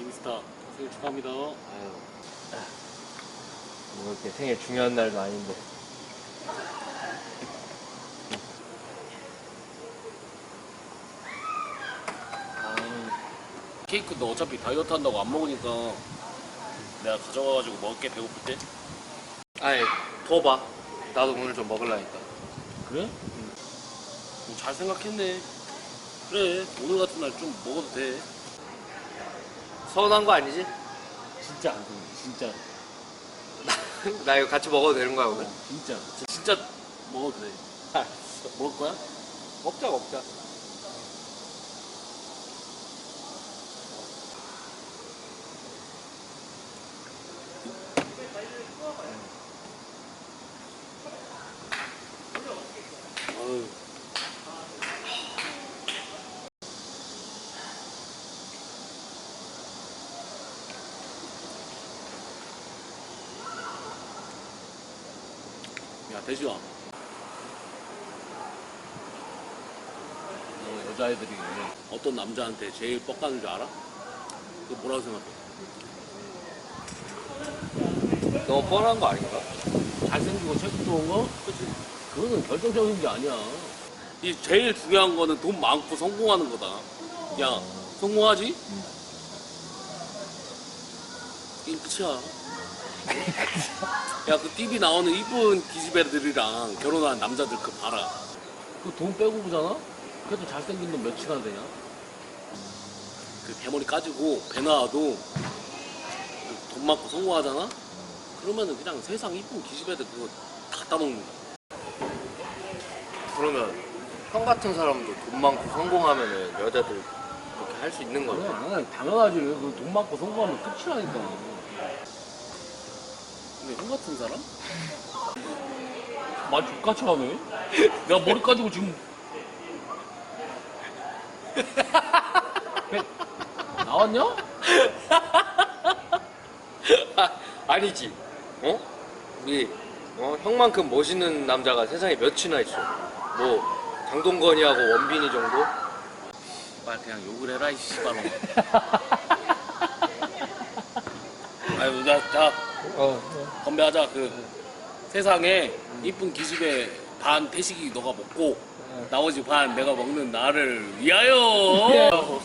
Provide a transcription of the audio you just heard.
김스타 생일 축하합니다. 아유. 뭐 이렇게 생일 중요한 날도 아닌데. 케이크 너 어차피 다이어트 한다고 안 먹으니까 내가 가져가가지고 먹을게 배고플 때. 아니, 둬봐. 나도 오늘 좀 먹으려니까. 그래? 어, 잘 생각했네. 그래 오늘 같은 날 좀 먹어도 돼. 서운한 거 아니지? 진짜 안 돼. 진짜. 나 이거 같이 먹어도 되는 거야, 오늘? 진짜. 진짜 먹어도 돼. 먹을 거야? 먹자, 먹자. 야 대시야 너 여자애들이 어떤 남자한테 제일 뻑가는 줄 알아? 그 뭐라고 생각해? 너무 뻔한 거 아닌가? 잘생기고 체격 좋은 거? 그치. 그거는 결정적인 게 아니야. 이 제일 중요한 거는 돈 많고 성공하는 거다. 야, 성공하지? 게임 끝이야. 야, 그 TV 나오는 이쁜 기집애들이랑 결혼한 남자들 그 봐라. 그 돈 빼고 보잖아? 그래도 잘생긴 놈 몇이나 되냐? 그 대머리 까지고 배 나와도 그돈 많고 성공하잖아? 그러면은 그냥 세상 이쁜 기집애들 그거 다 따먹는 거야. 그러면 형 같은 사람도 돈 많고 성공하면은 여자들 그렇게 할 수 있는 그래, 거야? 나는 당연하지. 그 돈 많고 성공하면 끝이라니까. 근데 형 같은 사람? 말 족같이 하네. 내가 머리 가지고 지금. 배- 나왔냐? 아, 아니지. 어? 우리 어? 형만큼 멋있는 남자가 세상에 몇이나 있어. 뭐 장동건이하고 원빈이 정도? 말 그냥 욕을 해라 이 씨발로. 아유 나자 어. 건배하자 그 세상에 이쁜 기집애 반 태식이 너가 먹고 나머지 반 내가 먹는 나를 위하여.